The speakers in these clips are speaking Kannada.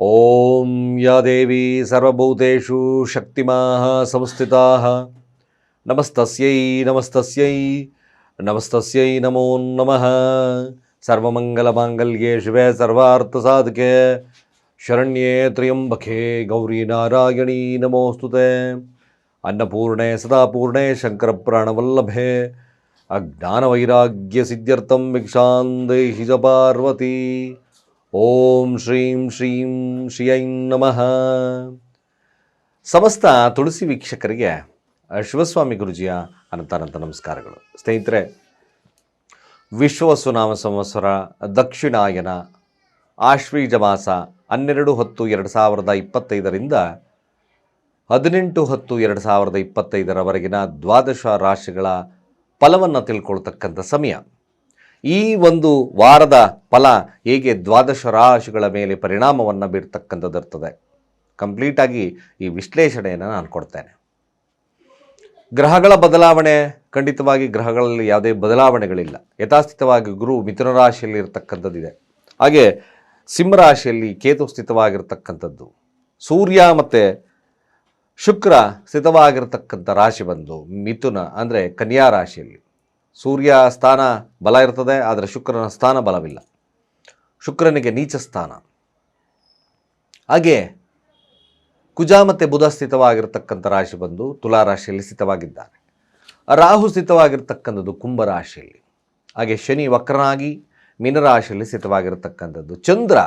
ఓం యా దేవి సర్వభూతేషు శక్తిమా సంస్థితా. నమస్తస్యై నమస్తస్యై నమస్తస్యై నమో నమ. సర్వమంగళమాంగళ్యే శివే సర్వార్థసాధకే. శరణ్యే త్ర్యంబకే గౌరీ నారాయణీ నమోస్తుతే. అన్నపూర్ణే సదాపూర్ణే శంకరప్రాణవల్లభే. అజ్ఞానవైరాగ్యసిద్ధ్యర్థం విక్షాందే హిజ పార్వతీ. ಓಂ ಶ್ರೀಂ ಶ್ರೀಂ ಶ್ರಿಯೈ ನಮಃ. ಸಮಸ್ತ ತುಳಸಿ ವೀಕ್ಷಕರಿಗೆ ಶಿವಸ್ವಾಮಿ ಗುರುಜಿಯ ಅನಂತಾನಂತ ನಮಸ್ಕಾರಗಳು. ಸ್ನೇಹಿತರೆ ವಿಶ್ವವಸುನಾಮ ಸಂವತ್ಸರ, ದಕ್ಷಿಣಾಯನ ಆಶ್ವೀಜ ಮಾಸ ಹನ್ನೆರಡು ಹತ್ತು ಎರಡು ಸಾವಿರದ ಇಪ್ಪತ್ತೈದರಿಂದ ಹದಿನೆಂಟು ಹತ್ತು ಎರಡು ಸಾವಿರದ ಇಪ್ಪತ್ತೈದರವರೆಗಿನ ದ್ವಾದಶ ರಾಶಿಗಳ ಫಲವನ್ನು ತಿಳ್ಕೊಳ್ತಕ್ಕಂಥ ಸಮಯ. ಈ ಒಂದು ವಾರದ ಫಲ ಹೇಗೆ ದ್ವಾದಶ ರಾಶಿಗಳ ಮೇಲೆ ಪರಿಣಾಮವನ್ನು ಬೀರ್ತಕ್ಕಂಥದ್ದಿರ್ತದೆ ಕಂಪ್ಲೀಟಾಗಿ ಈ ವಿಶ್ಲೇಷಣೆಯನ್ನು ನಾನು ಕೊಡ್ತೇನೆ. ಗ್ರಹಗಳ ಬದಲಾವಣೆ, ಖಂಡಿತವಾಗಿ ಗ್ರಹಗಳಲ್ಲಿ ಯಾವುದೇ ಬದಲಾವಣೆಗಳಿಲ್ಲ. ಯಥಾಸ್ಥಿತವಾಗಿ ಗುರು ಮಿಥುನ ರಾಶಿಯಲ್ಲಿ ಇರತಕ್ಕಂಥದ್ದಿದೆ. ಹಾಗೆ ಸಿಂಹರಾಶಿಯಲ್ಲಿ ಕೇತು ಸ್ಥಿತವಾಗಿರ್ತಕ್ಕಂಥದ್ದು. ಸೂರ್ಯ ಮತ್ತು ಶುಕ್ರ ಸ್ಥಿತವಾಗಿರ್ತಕ್ಕಂಥ ರಾಶಿ ಬಂದು ಮಿಥುನ ಅಂದರೆ ಕನ್ಯಾ ರಾಶಿಯಲ್ಲಿ. ಸೂರ್ಯ ಸ್ಥಾನ ಬಲ ಇರ್ತದೆ, ಆದರೆ ಶುಕ್ರನ ಸ್ಥಾನ ಬಲವಿಲ್ಲ. ಶುಕ್ರನಿಗೆ ನೀಚ ಸ್ಥಾನ. ಹಾಗೆ ಕುಜ ಮತ್ತು ಬುಧ ಸ್ಥಿತವಾಗಿರ್ತಕ್ಕಂಥ ರಾಶಿ ಬಂದು ತುಲಾ ರಾಶಿಯಲ್ಲಿ ಸ್ಥಿತವಾಗಿದ್ದಾರೆ. ರಾಹು ಸ್ಥಿತವಾಗಿರ್ತಕ್ಕಂಥದ್ದು ಕುಂಭ ರಾಶಿಯಲ್ಲಿ. ಹಾಗೆ ಶನಿ ವಕ್ರನಾಗಿ ಮೀನರಾಶಿಯಲ್ಲಿ ಸ್ಥಿತವಾಗಿರ್ತಕ್ಕಂಥದ್ದು ಚಂದ್ರ.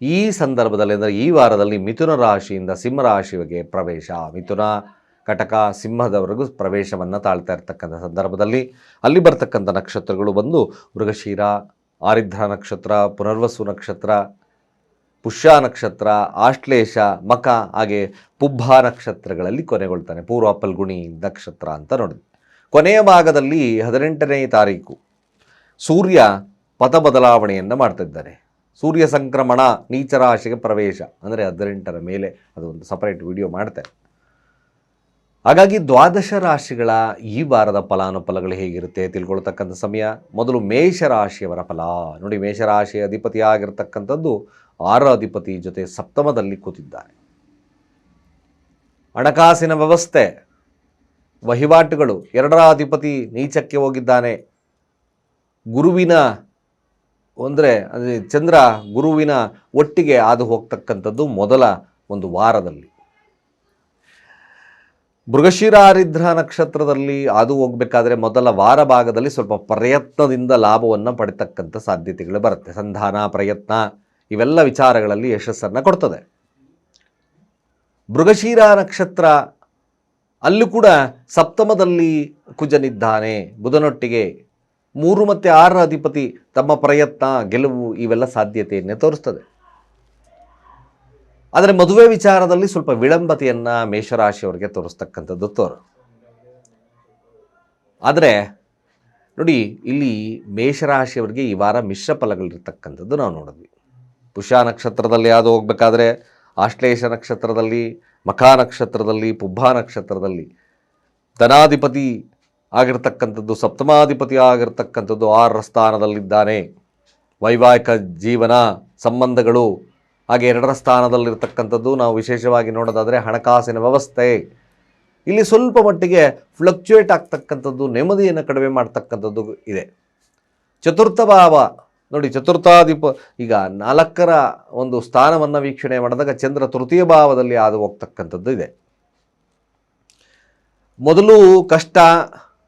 ಈ ಸಂದರ್ಭದಲ್ಲಿ ಅಂದರೆ ಈ ವಾರದಲ್ಲಿ ಮಿಥುನ ರಾಶಿಯಿಂದ ಸಿಂಹ ರಾಶಿಗೆ ಪ್ರವೇಶ. ಮಿಥುನ ಕಟಕ ಸಿಂಹದವರೆಗೂ ಪ್ರವೇಶವನ್ನು ತಾಳ್ತಾ ಇರ್ತಕ್ಕಂಥ ಸಂದರ್ಭದಲ್ಲಿ ಅಲ್ಲಿ ಬರ್ತಕ್ಕಂಥ ನಕ್ಷತ್ರಗಳು ಬಂದು ಮೃಗಶೀರ, ಆರಿದ್ರ ನಕ್ಷತ್ರ, ಪುನರ್ವಸು ನಕ್ಷತ್ರ, ಪುಷ್ಯ ನಕ್ಷತ್ರ, ಆಶ್ಲೇಷ, ಮಕ, ಹಾಗೆ ಪುಬ್ಬ ನಕ್ಷತ್ರಗಳಲ್ಲಿ ಕೊನೆಗೊಳ್ತಾನೆ. ಪೂರ್ವ ಪಲ್ಗುಣಿ ನಕ್ಷತ್ರ ಅಂತ ನೋಡಿದ್ವಿ ಕೊನೆಯ ಭಾಗದಲ್ಲಿ ಹದಿನೆಂಟನೇ ತಾರೀಕು. ಸೂರ್ಯ ಪಥ ಬದಲಾವಣೆಯನ್ನು ಮಾಡ್ತಿದ್ದಾನೆ ಸೂರ್ಯ ಸಂಕ್ರಮಣ ನೀಚ ರಾಶಿಗೆ ಪ್ರವೇಶ. ಅಂದರೆ ಹದಿನೆಂಟರ ಮೇಲೆ ಅದು ಒಂದು ಸಪರೇಟ್ ವಿಡಿಯೋ ಮಾಡ್ತೇನೆ. ಹಾಗಾಗಿ ದ್ವಾದಶ ರಾಶಿಗಳ ಈ ವಾರದ ಫಲಾನುಫಲಗಳು ಹೇಗಿರುತ್ತೆ ತಿಳ್ಕೊಳ್ತಕ್ಕಂಥ ಸಮಯ? ಮೊದಲು ಮೇಷರಾಶಿಯವರ ಫಲ. ನೋಡಿ ಮೇಷರಾಶಿಯ ಅಧಿಪತಿಯಾಗಿರ್ತಕ್ಕಂಥದ್ದು ಆರ ಅಧಿಪತಿ ಜೊತೆ ಸಪ್ತಮದಲ್ಲಿ ಕೂತಿದ್ದಾರೆ. ಹಣಕಾಸಿನ ವ್ಯವಸ್ಥೆ, ವಹಿವಾಟುಗಳು, ಎರಡರ ಅಧಿಪತಿ ನೀಚಕ್ಕೆ ಹೋಗಿದ್ದಾನೆ. ಗುರುವಿನ ಅಂದರೆ ಅಂದರೆ ಚಂದ್ರ ಗುರುವಿನ ಒಟ್ಟಿಗೆ ಹಾದು ಹೋಗ್ತಕ್ಕಂಥದ್ದು ಮೊದಲ ಒಂದು ವಾರದಲ್ಲಿ. ಮೃಗಶಿರಾರಿದ್ರ ನಕ್ಷತ್ರದಲ್ಲಿ ಅದು ಹೋಗಬೇಕಾದ್ರೆ ಮೊದಲ ವಾರ ಭಾಗದಲ್ಲಿ ಸ್ವಲ್ಪ ಪ್ರಯತ್ನದಿಂದ ಲಾಭವನ್ನು ಪಡಿತಕ್ಕಂಥ ಸಾಧ್ಯತೆಗಳು ಬರುತ್ತೆ. ಸಂಧಾನ, ಪ್ರಯತ್ನ, ಇವೆಲ್ಲ ವಿಚಾರಗಳಲ್ಲಿ ಯಶಸ್ಸನ್ನು ಕೊಡ್ತದೆ. ಮೃಗಶಿರ ನಕ್ಷತ್ರ ಅಲ್ಲೂ ಕೂಡ ಸಪ್ತಮದಲ್ಲಿ ಕುಜನಿದ್ದಾನೆ. ಬುಧನೊಟ್ಟಿಗೆ ಮೂರು ಮತ್ತು ಆರರ ಅಧಿಪತಿ ತಮ್ಮ ಪ್ರಯತ್ನ, ಗೆಲುವು ಇವೆಲ್ಲ ಸಾಧ್ಯತೆಯನ್ನೇ ತೋರಿಸ್ತದೆ. ಆದರೆ ಮದುವೆ ವಿಚಾರದಲ್ಲಿ ಸ್ವಲ್ಪ ವಿಳಂಬತೆಯನ್ನು ಮೇಷರಾಶಿಯವರಿಗೆ ತೋರಿಸ್ತಕ್ಕಂಥದ್ದು ತೋರು. ಆದರೆ ನೋಡಿ, ಇಲ್ಲಿ ಮೇಷರಾಶಿಯವರಿಗೆ ಈ ವಾರ ಮಿಶ್ರ ಫಲಗಳಿರ್ತಕ್ಕಂಥದ್ದು ನಾವು ನೋಡಿದ್ವಿ. ಪುಷ ನಕ್ಷತ್ರದಲ್ಲಿ ಯಾವುದು ಹೋಗಬೇಕಾದ್ರೆ, ಆಶ್ಲೇಷ ನಕ್ಷತ್ರದಲ್ಲಿ, ಮಖಾ ನಕ್ಷತ್ರದಲ್ಲಿ ಪುಬ್ಬ ನಕ್ಷತ್ರದಲ್ಲಿ ಧನಾಧಿಪತಿ ಆಗಿರ್ತಕ್ಕಂಥದ್ದು, ಸಪ್ತಮಾಧಿಪತಿ ಆಗಿರ್ತಕ್ಕಂಥದ್ದು ಆರರ ಸ್ಥಾನದಲ್ಲಿದ್ದಾನೆ. ವೈವಾಹಿಕ ಜೀವನ, ಸಂಬಂಧಗಳು ಹಾಗೆ ಎರಡರ ಸ್ಥಾನದಲ್ಲಿರ್ತಕ್ಕಂಥದ್ದು ನಾವು ವಿಶೇಷವಾಗಿ ನೋಡೋದಾದರೆ ಹಣಕಾಸಿನ ವ್ಯವಸ್ಥೆ. ಇಲ್ಲಿ ಸ್ವಲ್ಪ ಮಟ್ಟಿಗೆ ಫ್ಲಕ್ಚುಯೇಟ್ ಆಗ್ತಕ್ಕಂಥದ್ದು, ನೆಮ್ಮದಿಯನ್ನು ಕಡಿಮೆ ಮಾಡ್ತಕ್ಕಂಥದ್ದು ಇದೆ. ಚತುರ್ಥ ಭಾವ, ನೋಡಿ ಚತುರ್ಥಾಧಿಪ, ಈಗ ನಾಲ್ಕರ ಒಂದು ಸ್ಥಾನವನ್ನು ವೀಕ್ಷಣೆ ಮಾಡಿದಾಗ ಚಂದ್ರ ತೃತೀಯ ಭಾವದಲ್ಲಿ ಹಾದು ಹೋಗ್ತಕ್ಕಂಥದ್ದು ಇದೆ. ಮೊದಲು ಕಷ್ಟ,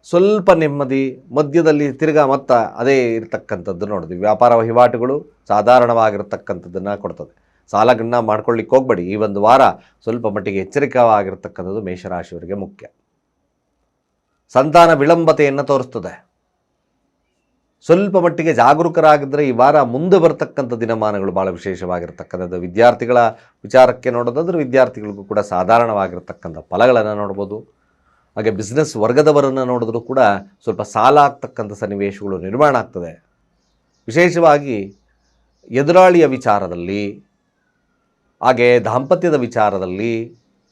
ಸ್ವಲ್ಪ ನೆಮ್ಮದಿ, ಮಧ್ಯದಲ್ಲಿ ತಿರ್ಗಾ ಮತ್ತ ಅದೇ ಇರತಕ್ಕಂಥದ್ದು ನೋಡಿದ್ವಿ ವ್ಯಾಪಾರ ವಹಿವಾಟುಗಳು ಸಾಧಾರಣವಾಗಿರ್ತಕ್ಕಂಥದ್ದನ್ನು ಕೊಡ್ತದೆ. ಸಾಲಗಳನ್ನ ಮಾಡ್ಕೊಳ್ಳಿಕ್ಕೆ ಹೋಗ್ಬೇಡಿ. ಈ ಒಂದು ವಾರ ಸ್ವಲ್ಪ ಮಟ್ಟಿಗೆ ಎಚ್ಚರಿಕವಾಗಿರ್ತಕ್ಕಂಥದ್ದು ಮೇಷರಾಶಿಯವರಿಗೆ ಮುಖ್ಯ. ಸಂತಾನ ವಿಳಂಬತೆಯನ್ನು ತೋರಿಸ್ತದೆ. ಸ್ವಲ್ಪ ಮಟ್ಟಿಗೆ ಜಾಗರೂಕರಾಗಿದ್ದರೆ ಈ ವಾರ ಮುಂದೆ ಬರತಕ್ಕಂಥ ದಿನಮಾನಗಳು ಭಾಳ ವಿಶೇಷವಾಗಿರ್ತಕ್ಕಂಥದ್ದು. ವಿದ್ಯಾರ್ಥಿಗಳ ವಿಚಾರಕ್ಕೆ ನೋಡೋದಾದ್ರೆ ವಿದ್ಯಾರ್ಥಿಗಳಿಗೂ ಕೂಡ ಸಾಧಾರಣವಾಗಿರ್ತಕ್ಕಂಥ ಫಲಗಳನ್ನು ನೋಡ್ಬೋದು. ಹಾಗೆ ಬಿಸ್ನೆಸ್ ವರ್ಗದವರನ್ನು ನೋಡಿದ್ರೂ ಕೂಡ ಸ್ವಲ್ಪ ಸಾಲ ಆಗ್ತಕ್ಕಂಥ ಸನ್ನಿವೇಶಗಳು ನಿರ್ಮಾಣ ಆಗ್ತದೆ. ವಿಶೇಷವಾಗಿ ಎದುರಾಳಿಯ ವಿಚಾರದಲ್ಲಿ ಹಾಗೆ ದಾಂಪತ್ಯದ ವಿಚಾರದಲ್ಲಿ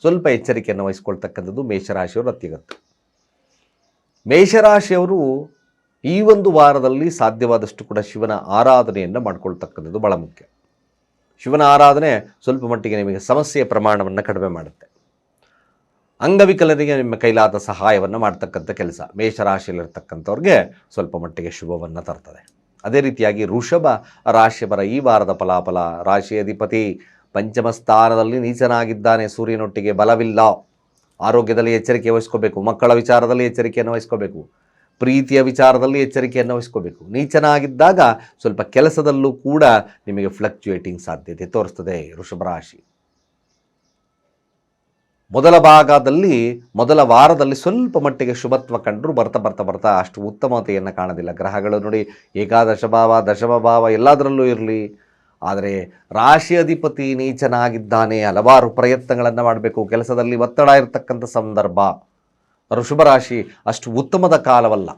ಸ್ವಲ್ಪ ಎಚ್ಚರಿಕೆಯನ್ನು ವಹಿಸ್ಕೊಳ್ತಕ್ಕಂಥದ್ದು ಮೇಷರಾಶಿಯವರು ಅತ್ಯಗತ್ಯ. ಮೇಷರಾಶಿಯವರು ಈ ಒಂದು ವಾರದಲ್ಲಿ ಸಾಧ್ಯವಾದಷ್ಟು ಕೂಡ ಶಿವನ ಆರಾಧನೆಯನ್ನು ಮಾಡ್ಕೊಳ್ತಕ್ಕಂಥದ್ದು ಬಹಳ ಮುಖ್ಯ. ಶಿವನ ಆರಾಧನೆ ಸ್ವಲ್ಪ ಮಟ್ಟಿಗೆ ನಿಮಗೆ ಸಮಸ್ಯೆಯ ಪ್ರಮಾಣವನ್ನು ಕಡಿಮೆ ಮಾಡುತ್ತೆ. ಅಂಗವಿಕಲರಿಗೆ ನಿಮ್ಮ ಕೈಲಾದ ಸಹಾಯವನ್ನು ಮಾಡ್ತಕ್ಕಂಥ ಕೆಲಸ. ಮೇಷರಾಶಿಯಲ್ಲಿರ್ತಕ್ಕಂಥವ್ರಿಗೆ ಸ್ವಲ್ಪ ಮಟ್ಟಿಗೆ ಶುಭವನ್ನು ತರ್ತದೆ. ಅದೇ ರೀತಿಯಾಗಿ ವೃಷಭ ರಾಶಿಯವರ ಈ ವಾರದ ಫಲಾಫಲ ರಾಶಿ ಅಧಿಪತಿ ಪಂಚಮ ಸ್ಥಾನದಲ್ಲಿ ನೀಚನಾಗಿದ್ದಾನೆ ಸೂರ್ಯನೊಟ್ಟಿಗೆ ಬಲವಿಲ್ಲ. ಆರೋಗ್ಯದಲ್ಲಿ ಎಚ್ಚರಿಕೆ ವಹಿಸ್ಕೋಬೇಕು. ಮಕ್ಕಳ ವಿಚಾರದಲ್ಲಿ ಎಚ್ಚರಿಕೆಯನ್ನು ವಹಿಸ್ಕೋಬೇಕು. ಪ್ರೀತಿಯ ವಿಚಾರದಲ್ಲಿ ಎಚ್ಚರಿಕೆಯನ್ನು ವಹಿಸ್ಕೋಬೇಕು. ನೀಚನಾಗಿದ್ದಾಗ ಸ್ವಲ್ಪ ಕೆಲಸದಲ್ಲೂ ಕೂಡ ನಿಮಗೆ ಫ್ಲಕ್ಚುಯೇಟಿಂಗ್ ಸಾಧ್ಯತೆ ತೋರಿಸ್ತದೆ ರಾಶಿ. ಮೊದಲ ಭಾಗದಲ್ಲಿ, ಮೊದಲ ವಾರದಲ್ಲಿ ಸ್ವಲ್ಪ ಮಟ್ಟಿಗೆ ಶುಭತ್ವ ಕಂಡರೂ ಬರ್ತಾ ಬರ್ತಾ ಬರ್ತಾ ಅಷ್ಟು ಉತ್ತಮತೆಯನ್ನು ಕಾಣೋದಿಲ್ಲ. ಗ್ರಹಗಳು ನೋಡಿ ಏಕಾದಶ ಭಾವ, ದಶಮ ಭಾವ ಎಲ್ಲದರಲ್ಲೂ ಇರಲಿ. ಆದರೆ ರಾಶಿ ಅಧಿಪತಿ ನೀಚನಾಗಿದ್ದಾನೆ, ಹಲವಾರು ಪ್ರಯತ್ನಗಳನ್ನು ಮಾಡಬೇಕು, ಕೆಲಸದಲ್ಲಿ ಒತ್ತಡ ಇರತಕ್ಕಂಥ ಸಂದರ್ಭ. ಋಷಭ ರಾಶಿ ಅಷ್ಟು ಉತ್ತಮದ ಕಾಲವಲ್ಲ.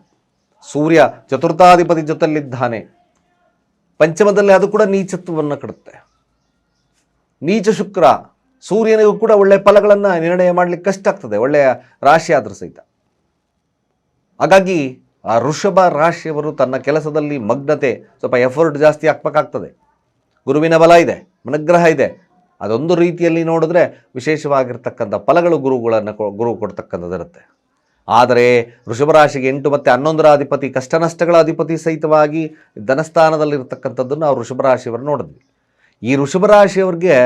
ಸೂರ್ಯ ಚತುರ್ಥಾಧಿಪತಿ ಜೊತೆಯಲ್ಲಿದ್ದಾನೆ. ಪಂಚಮದಲ್ಲಿ ಅದು ಕೂಡ ನೀಚತ್ವವನ್ನು ಕಡುತ್ತೆ ನೀಚ ಶುಕ್ರ, ಸೂರ್ಯನಿಗೂ ಕೂಡ ಒಳ್ಳೆಯ ಫಲಗಳನ್ನು ನಿರ್ಣಯ ಮಾಡಲಿಕ್ಕೆ ಕಷ್ಟ ಆಗ್ತದೆ ಒಳ್ಳೆಯ ರಾಶಿ ಆದರೂ ಸಹಿತ. ಹಾಗಾಗಿ ಆ ಋಷಭ ರಾಶಿಯವರು ತನ್ನ ಕೆಲಸದಲ್ಲಿ ಮಗ್ನತೆ, ಸ್ವಲ್ಪ ಎಫರ್ಟ್ ಜಾಸ್ತಿ ಹಾಕ್ಬೇಕಾಗ್ತದೆ. ಗುರುವಿನ ಬಲ ಇದೆ, ಮನಗ್ರಹ ಇದೆ. ಅದೊಂದು ರೀತಿಯಲ್ಲಿ ನೋಡಿದ್ರೆ ವಿಶೇಷವಾಗಿರ್ತಕ್ಕಂಥ ಫಲಗಳು ಗುರುಗಳನ್ನು ಗುರು ಕೊಡ್ತಕ್ಕಂಥದ್ದಿರುತ್ತೆ. ಆದರೆ ವೃಷಭರಾಶಿಗೆ ಎಂಟು ಮತ್ತು ಹನ್ನೊಂದರ ಅಧಿಪತಿ ಕಷ್ಟ ನಷ್ಟಗಳ ಅಧಿಪತಿ ಸಹಿತವಾಗಿ ಧನಸ್ಥಾನದಲ್ಲಿರ್ತಕ್ಕಂಥದ್ದನ್ನು ನಾವು ವೃಷಭರಾಶಿಯವರು ನೋಡಿದ್ವಿ. ಈ ವೃಷಭರಾಶಿಯವ್ರಿಗೆ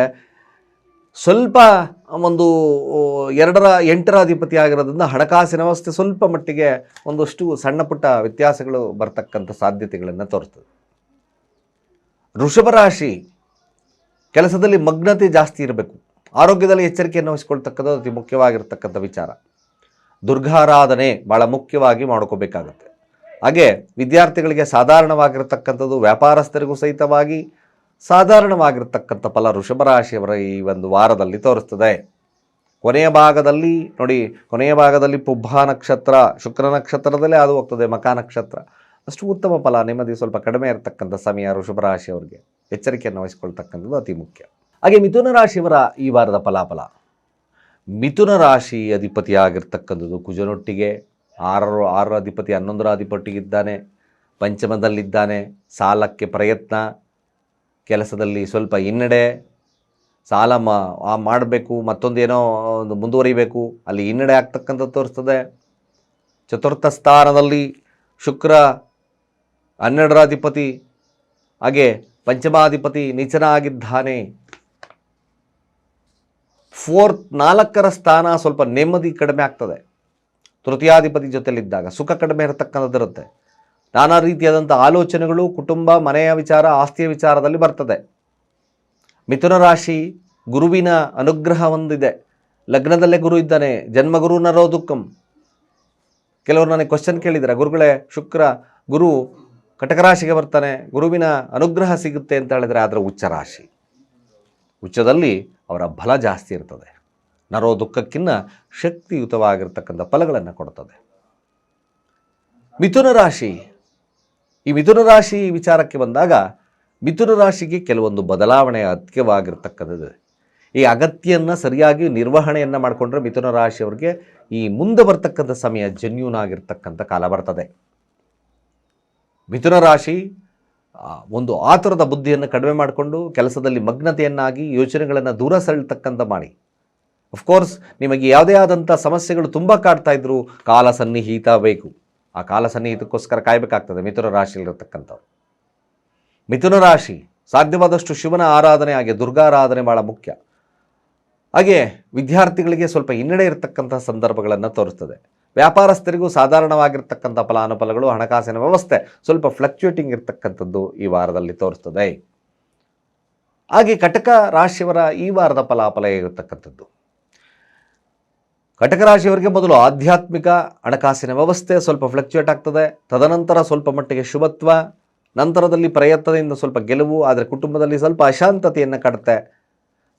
ಸ್ವಲ್ಪ ಒಂದು ಎರಡರ, ಎಂಟರ ಅಧಿಪತಿ ಆಗಿರೋದ್ರಿಂದ ಹಣಕಾಸಿನ ವ್ಯವಸ್ಥೆ ಸ್ವಲ್ಪ ಮಟ್ಟಿಗೆ ಒಂದಷ್ಟು ಸಣ್ಣ ಪುಟ್ಟ ವ್ಯತ್ಯಾಸಗಳು ಬರ್ತಕ್ಕಂಥ ಸಾಧ್ಯತೆಗಳನ್ನು ತೋರಿಸ್ತದೆ. ವೃಷಭ ರಾಶಿ ಕೆಲಸದಲ್ಲಿ ಮಗ್ನತೆ ಜಾಸ್ತಿ ಇರಬೇಕು. ಆರೋಗ್ಯದಲ್ಲಿ ಎಚ್ಚರಿಕೆಯನ್ನು ವಹಿಸಿಕೊಳ್ತಕ್ಕಂಥ ಅತಿ ಮುಖ್ಯವಾಗಿರ್ತಕ್ಕಂಥ ವಿಚಾರ. ದುರ್ಗಾರಾಧನೆ ಭಾಳ ಮುಖ್ಯವಾಗಿ ಮಾಡ್ಕೋಬೇಕಾಗುತ್ತೆ. ಹಾಗೆ ವಿದ್ಯಾರ್ಥಿಗಳಿಗೆ ಸಾಧಾರಣವಾಗಿರ್ತಕ್ಕಂಥದ್ದು ವ್ಯಾಪಾರಸ್ಥರಿಗೂ ಸಹಿತವಾಗಿ ಸಾಧಾರಣವಾಗಿರ್ತಕ್ಕಂಥ ಫಲ ವೃಷಭ ರಾಶಿಯವರ ಈ ಒಂದು ವಾರದಲ್ಲಿ ತೋರಿಸ್ತದೆ. ಕೊನೆಯ ಭಾಗದಲ್ಲಿ ನೋಡಿ, ಕೊನೆಯ ಭಾಗದಲ್ಲಿ ಪುಬ್ಬ ನಕ್ಷತ್ರ, ಶುಕ್ರ ನಕ್ಷತ್ರದಲ್ಲೇ ಅದು ಹೋಗ್ತದೆ, ಮಕ ನಕ್ಷತ್ರ. ಅಷ್ಟು ಉತ್ತಮ ಫಲ ನೆಮ್ಮದಿ ಸ್ವಲ್ಪ ಕಡಿಮೆ ಇರತಕ್ಕಂಥ ಸಮಯ ವೃಷಭ ರಾಶಿಯವರಿಗೆ ಎಚ್ಚರಿಕೆಯನ್ನು ವಹಿಸ್ಕೊಳ್ತಕ್ಕಂಥದ್ದು ಅತಿ ಮುಖ್ಯ. ಹಾಗೆ ಮಿಥುನ ರಾಶಿಯವರ ಈ ವಾರದ ಫಲಾಫಲ. ಮಿಥುನ ರಾಶಿ ಅಧಿಪತಿಯಾಗಿರ್ತಕ್ಕಂಥದ್ದು ಕುಜನೊಟ್ಟಿಗೆ ಆರರು, ಆರರ ಅಧಿಪತಿ ಹನ್ನೊಂದರ ಅಧಿಪತಿಗಿದ್ದಾನೆ, ಪಂಚಮದಲ್ಲಿದ್ದಾನೆ, ಸಾಲಕ್ಕೆ ಪ್ರಯತ್ನ, ಕೆಲಸದಲ್ಲಿ ಸ್ವಲ್ಪ ಹಿನ್ನಡೆ, ಸಾಲ ಮಾಡಬೇಕು, ಮತ್ತೊಂದೇನೋ ಒಂದು ಮುಂದುವರಿಬೇಕು, ಅಲ್ಲಿ ಹಿನ್ನಡೆ ಆಗ್ತಕ್ಕಂಥದ್ದು ತೋರಿಸ್ತದೆ. ಚತುರ್ಥ ಸ್ಥಾನದಲ್ಲಿ ಶುಕ್ರ ಹನ್ನೆರಡರ ಅಧಿಪತಿ ಹಾಗೆ ಪಂಚಮಾಧಿಪತಿ ನೀಚನಾಗಿದ್ದಾನೆ. ಫೋರ್ತ್ ನಾಲ್ಕರ ಸ್ಥಾನ ಸ್ವಲ್ಪ ನೆಮ್ಮದಿ ಕಡಿಮೆ ಆಗ್ತದೆ. ತೃತೀಯಾಧಿಪತಿ ಜೊತೆಯಲ್ಲಿದ್ದಾಗ ಸುಖ ಕಡಿಮೆ ಇರತಕ್ಕಂಥದ್ದಿರುತ್ತೆ. ನಾನಾ ರೀತಿಯಾದಂಥ ಆಲೋಚನೆಗಳು, ಕುಟುಂಬ, ಮನೆಯ ವಿಚಾರ, ಆಸ್ತಿಯ ವಿಚಾರದಲ್ಲಿ ಬರ್ತದೆ. ಮಿಥುನ ರಾಶಿ ಗುರುವಿನ ಅನುಗ್ರಹ ಹೊಂದಿದೆ. ಲಗ್ನದಲ್ಲೇ ಗುರು ಇದ್ದಾನೆ, ಜನ್ಮಗುರು ನರೋ ದುಃಖಂ ಕೆಲವರು ನನಗೆ ಕ್ವಶನ್ ಕೇಳಿದ್ದಾರೆ. ಗುರುಗಳೇ, ಶುಕ್ರ, ಗುರು ಕಟಕ ರಾಶಿಗೆ ಬರ್ತಾನೆ, ಗುರುವಿನ ಅನುಗ್ರಹ ಸಿಗುತ್ತೆ ಅಂತ ಹೇಳಿದರೆ ಅದರ ಉಚ್ಚ ರಾಶಿ. ಉಚ್ಚದಲ್ಲಿ ಅವರ ಬಲ ಜಾಸ್ತಿ ಇರ್ತದೆ. ನರೋ ದುಃಖಕ್ಕಿಂತ ಶಕ್ತಿಯುತವಾಗಿರ್ತಕ್ಕಂಥ ಫಲಗಳನ್ನು ಕೊಡ್ತದೆ. ಮಿಥುನ ರಾಶಿ. ಈ ಮಿಥುನ ರಾಶಿ ವಿಚಾರಕ್ಕೆ ಬಂದಾಗ ಮಿಥುನ ರಾಶಿಗೆ ಕೆಲವೊಂದು ಬದಲಾವಣೆ ಅಗತ್ಯವಾಗಿರ್ತಕ್ಕಂಥದ್ದು ಈ ಅಗತ್ಯನ್ನು ಸರಿಯಾಗಿ ನಿರ್ವಹಣೆಯನ್ನು ಮಾಡಿಕೊಂಡ್ರೆ ಮಿಥುನ ರಾಶಿಯವರಿಗೆ ಈ ಮುಂದೆ ಬರ್ತಕ್ಕಂಥ ಸಮಯ ಜೆನ್ಯೂನ್ ಆಗಿರ್ತಕ್ಕಂಥ ಕಾಲ ಬರ್ತದೆ. ಮಿಥುನ ರಾಶಿ ಒಂದು ಆತುರದ ಬುದ್ಧಿಯನ್ನು ಕಡಿಮೆ ಮಾಡಿಕೊಂಡು ಕೆಲಸದಲ್ಲಿ ಮಗ್ನತೆಯನ್ನಾಗಿ ಯೋಚನೆಗಳನ್ನು ದೂರ ಸೆಳ್ತಕ್ಕಂಥ ಮಾಡಿ. ಅಫ್ಕೋರ್ಸ್ ನಿಮಗೆ ಯಾವುದೇ ಆದಂಥ ಸಮಸ್ಯೆಗಳು ತುಂಬ ಕಾಡ್ತಾ ಇದ್ದರೂ ಕಾಲ ಸನ್ನಿಹಿತ ಬೇಕು. ಆ ಕಾಲ ಸನ್ನಿಹಿತಕ್ಕೋಸ್ಕರ ಕಾಯಬೇಕಾಗ್ತದೆ ಮಿಥುನ ರಾಶಿಯಲ್ಲಿರತಕ್ಕಂಥವ್ರು. ಮಿಥುನ ರಾಶಿ, ಸಾಧ್ಯವಾದಷ್ಟು ಶಿವನ ಆರಾಧನೆ ಹಾಗೆ ದುರ್ಗಾರಾಧನೆ ಭಾಳ ಮುಖ್ಯ. ಹಾಗೆ ವಿದ್ಯಾರ್ಥಿಗಳಿಗೆ ಸ್ವಲ್ಪ ಹಿನ್ನಡೆ ಇರತಕ್ಕಂಥ ಸಂದರ್ಭಗಳನ್ನು ತೋರಿಸ್ತದೆ. ವ್ಯಾಪಾರಸ್ಥರಿಗೂ ಸಾಧಾರಣವಾಗಿರ್ತಕ್ಕಂಥ ಫಲಾನುಫಲಗಳು, ಹಣಕಾಸಿನ ವ್ಯವಸ್ಥೆ ಸ್ವಲ್ಪ ಫ್ಲಕ್ಚುಯೇಟಿಂಗ್ ಇರತಕ್ಕಂಥದ್ದು ಈ ವಾರದಲ್ಲಿ ತೋರಿಸ್ತದೆ. ಹಾಗೆ ಕಟಕ ರಾಶಿಯವರ ಈ ವಾರದ ಫಲಾಫಲ ಇರತಕ್ಕಂಥದ್ದು ಕಟಕ ರಾಶಿಯವರಿಗೆ ಮೊದಲು ಆಧ್ಯಾತ್ಮಿಕ, ಹಣಕಾಸಿನ ವ್ಯವಸ್ಥೆ ಸ್ವಲ್ಪ ಫ್ಲಕ್ಚುಯೇಟ್ ಆಗ್ತದೆ. ತದನಂತರ ಸ್ವಲ್ಪ ಮಟ್ಟಿಗೆ ಶುಭತ್ವ, ನಂತರದಲ್ಲಿ ಪ್ರಯತ್ನದಿಂದ ಸ್ವಲ್ಪ ಗೆಲುವು, ಆದರೆ ಕುಟುಂಬದಲ್ಲಿ ಸ್ವಲ್ಪ ಅಶಾಂತತೆಯನ್ನು ಕಾಡುತ್ತೆ.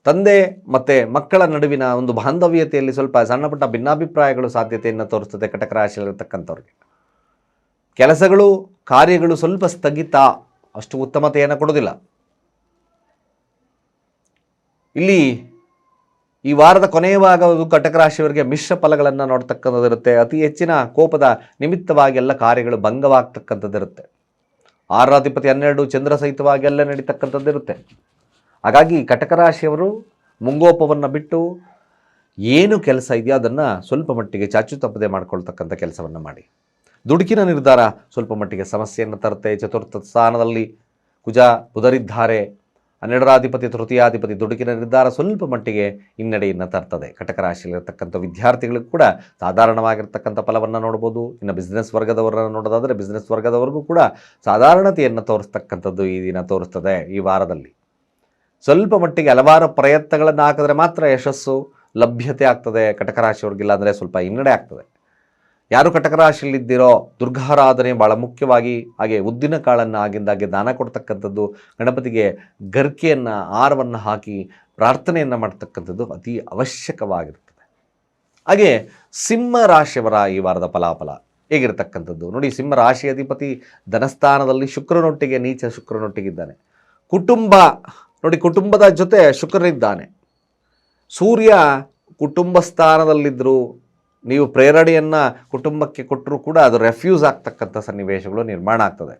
ತಂದೆ ಮತ್ತು ಮಕ್ಕಳ ನಡುವಿನ ಒಂದು ಬಾಂಧವ್ಯತೆಯಲ್ಲಿ ಸ್ವಲ್ಪ ಸಣ್ಣಪುಟ್ಟ ಭಿನ್ನಾಭಿಪ್ರಾಯಗಳು ಸಾಧ್ಯತೆಯನ್ನು ತೋರಿಸ್ತದೆ ಕಟಕ ರಾಶಿಯಲ್ಲಿರ್ತಕ್ಕಂಥವ್ರಿಗೆ. ಕೆಲಸಗಳು, ಕಾರ್ಯಗಳು ಸ್ವಲ್ಪ ಸ್ಥಗಿತ, ಅಷ್ಟು ಉತ್ತಮತೆಯನ್ನು ಕೊಡೋದಿಲ್ಲ ಇಲ್ಲಿ ಈ ವಾರದ ಕೊನೆಯ ಭಾಗವು ಕಟಕ ರಾಶಿಯವರಿಗೆ ಮಿಶ್ರ ಫಲಗಳನ್ನು ನೋಡ್ತಕ್ಕಂಥದ್ದಿರುತ್ತೆ. ಅತಿ ಹೆಚ್ಚಿನ ಕೋಪದ ನಿಮಿತ್ತವಾಗಿ ಎಲ್ಲ ಕಾರ್ಯಗಳು ಭಂಗವಾಗ್ತಕ್ಕಂಥದ್ದಿರುತ್ತೆ. ಆರಾಧಿಪತಿ ಹನ್ನೆರಡು ಚಂದ್ರ ಸಹಿತವಾಗಿ ಎಲ್ಲ ನಡೀತಕ್ಕಂಥದ್ದಿರುತ್ತೆ. ಹಾಗಾಗಿ ಕಟಕ ರಾಶಿಯವರು ಮುಂಗೋಪವನ್ನು ಬಿಟ್ಟು ಏನು ಕೆಲಸ ಇದೆಯೋ ಅದನ್ನು ಸ್ವಲ್ಪ ಮಟ್ಟಿಗೆ ಚಾಚು ತಪ್ಪದೆ ಮಾಡ್ಕೊಳ್ತಕ್ಕಂಥ ಕೆಲಸವನ್ನು ಮಾಡಿ. ದುಡುಕಿನ ನಿರ್ಧಾರ ಸ್ವಲ್ಪ ಮಟ್ಟಿಗೆ ಸಮಸ್ಯೆಯನ್ನು ತರುತ್ತೆ. ಚತುರ್ಥ ಸ್ಥಾನದಲ್ಲಿ ಕುಜ, ಬುಧರಿದ್ದಾರೆ. ಹನ್ನೆರಡರಾಧಿಪತಿ, ತೃತೀಯಾಧಿಪತಿ ದುಡುಕಿನ ನಿರ್ಧಾರ ಸ್ವಲ್ಪ ಮಟ್ಟಿಗೆ ಹಿನ್ನಡೆಯನ್ನು ತರ್ತದೆ. ಕಟಕ ರಾಶಿಯಲ್ಲಿರ್ತಕ್ಕಂಥ ವಿದ್ಯಾರ್ಥಿಗಳಿಗೂ ಕೂಡ ಸಾಧಾರಣವಾಗಿರ್ತಕ್ಕಂಥ ಫಲವನ್ನು ನೋಡ್ಬೋದು. ಇನ್ನು ಬಿಸ್ನೆಸ್ ವರ್ಗದವರನ್ನು ನೋಡೋದಾದರೆ ಬಿಸ್ನೆಸ್ ವರ್ಗದವರೆಗೂ ಕೂಡ ಸಾಧಾರಣತೆಯನ್ನು ತೋರಿಸ್ತಕ್ಕಂಥದ್ದು ಈ ದಿನ ತೋರಿಸ್ತದೆ ಈ ವಾರದಲ್ಲಿ. ಸ್ವಲ್ಪ ಮಟ್ಟಿಗೆ ಹಲವಾರು ಪ್ರಯತ್ನಗಳನ್ನು ಹಾಕಿದ್ರೆ ಮಾತ್ರ ಯಶಸ್ಸು ಲಭ್ಯತೆ ಆಗ್ತದೆ. ಕಟಕ ರಾಶಿಯವ್ರಿಗಿಲ್ಲ ಅಂದರೆ ಸ್ವಲ್ಪ ಹಿನ್ನಡೆ ಆಗ್ತದೆ. ಯಾರು ಕಟಕ ರಾಶಿಯಲ್ಲಿದ್ದೀರೋ ದುರ್ಗಾರಾಧನೆ ಭಾಳ ಮುಖ್ಯವಾಗಿ ಹಾಗೆ ಉದ್ದಿನ ಕಾಳನ್ನು ಆಗಿಂದಾಗೆ ದಾನ ಕೊಡ್ತಕ್ಕಂಥದ್ದು, ಗಣಪತಿಗೆ ಗರ್ಕೆಯನ್ನು ಆಹಾರವನ್ನು ಹಾಕಿ ಪ್ರಾರ್ಥನೆಯನ್ನು ಮಾಡ್ತಕ್ಕಂಥದ್ದು ಅತಿ ಅವಶ್ಯಕವಾಗಿರ್ತದೆ. ಹಾಗೆ ಸಿಂಹ ರಾಶಿಯವರ ಈ ವಾರದ ಫಲಾಫಲ ಹೇಗಿರ್ತಕ್ಕಂಥದ್ದು? ನೋಡಿ, ಸಿಂಹ ರಾಶಿ ಅಧಿಪತಿ ಧನಸ್ಥಾನದಲ್ಲಿ ಶುಕ್ರನೊಟ್ಟಿಗೆ, ನೀಚ ಶುಕ್ರನೊಟ್ಟಿಗಿದ್ದಾನೆ. ಕುಟುಂಬ ನೋಡಿ, ಕುಟುಂಬದ ಜೊತೆ ಶುಕ್ರನಿದ್ದಾನೆ. ಸೂರ್ಯ ಕುಟುಂಬ ಸ್ಥಾನದಲ್ಲಿದ್ದರೂ ನೀವು ಪ್ರೇರಣೆಯನ್ನು ಕುಟುಂಬಕ್ಕೆ ಕೊಟ್ಟರೂ ಕೂಡ ಅದು ರೆಫ್ಯೂಸ್ ಆಗ್ತಕ್ಕಂಥ ಸನ್ನಿವೇಶಗಳು ನಿರ್ಮಾಣ ಆಗ್ತದೆ.